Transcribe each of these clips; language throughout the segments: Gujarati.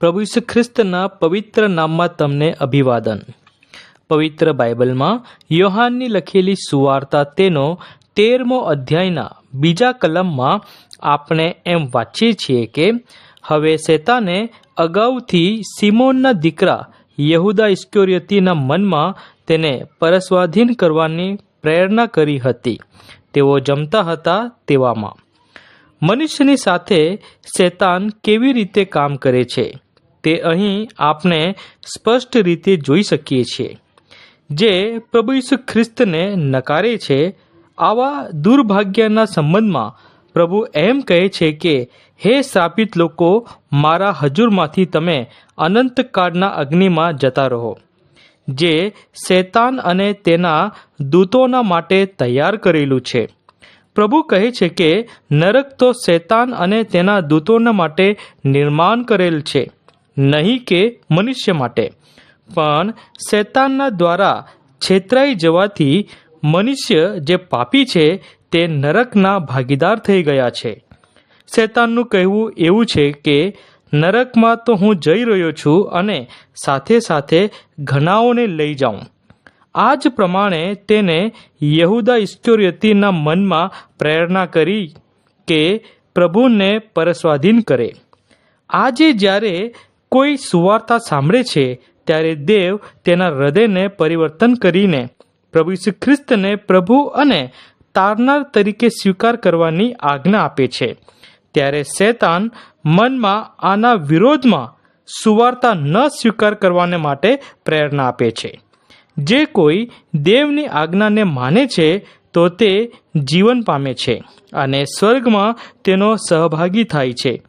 પ્રભુ ઈસુ ખ્રિસ્તના પવિત્ર નામમાં તમને અભિવાદન. પવિત્ર બાઇબલમાં યોહાનની લખેલી સુવાર્તા તેનો તેરમો અધ્યાયના બીજા કલમમાં આપણે એમ વાંચીએ છીએ કે, હવે શેતાને અગાઉથી સિમોનના દીકરા યહુદા ઇસ્કોરિયતીના મનમાં તેને પરસ્વાધીન કરવાની પ્રેરણા કરી હતી. તેઓ જમતા હતા તેવામાં. મનુષ્યની સાથે શેતાન કેવી રીતે કામ કરે છે? તે અહીં આપણે સ્પષ્ટ રીતે જોઈ શકીએ છીએ. જે પ્રભુ ઈસુ ખ્રિસ્તને નકારે છે, આવા દુર્ભાગ્યના સંબંધમાં પ્રભુ એમ કહે છે કે, હે શ્રાપિત લોકો, મારા હજુરમાંથી તમે અનંતકાળના અગ્નિમાં જતા રહો, જે શૈતાન અને તેના દૂતોના માટે તૈયાર કરેલું છે. પ્રભુ કહે છે કે, નરક તો શૈતાન અને તેના દૂતોના માટે નિર્માણ કરેલ છે નહીં કે મનુષ્ય માટે. પણ શૈતાનના દ્વારા છેતરાઈ જવાથી મનુષ્ય જે પાપી છે તે નરકના ભાગીદાર થઈ ગયા છે. શૈતાનનું કહેવું એવું છે કે નરકમાં તો હું જઈ રહ્યો છું અને સાથે સાથે ઘણાઓને લઈ જાઉં. આ જ પ્રમાણે તેને યહુદા ઇસ્કોરિયતીના મનમાં પ્રેરણા કરી કે પ્રભુને પરસ્વાધીન કરે. આજે જ્યારે કોઈ સુવાર્તા સાંભળે છે, ત્યારે દેવ તેના હૃદયને પરિવર્તન કરીને પ્રભુ ઈસુ ખ્રિસ્તને પ્રભુ અને તારનાર તરીકે સ્વીકાર કરવાની આજ્ઞા આપે છે. ત્યારે શૈતાન મનમાં આના વિરોધમાં સુવાર્તા ન સ્વીકાર કરવાને માટે પ્રેરણા આપે છે. જે કોઈ દેવની આજ્ઞાને માને છે, તો તે જીવન પામે છે અને સ્વર્ગમાં તેનો સહભાગી થાય છે.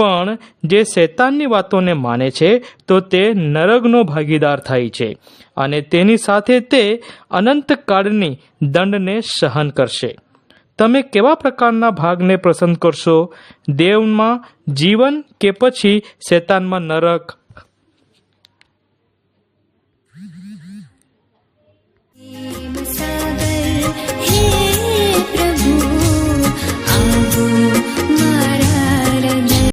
પણ જે શૈતાનની વાતોને માને છે, તો તે નરકનો ભાગીદાર થાય છે અને તેની સાથે તે અનંતકાળની દંડને સહન કરશે. તમે કેવા પ્રકારના ભાગને પસંદ કરશો? દેવમાં જીવન કે પછી શૈતાનમાં નરક?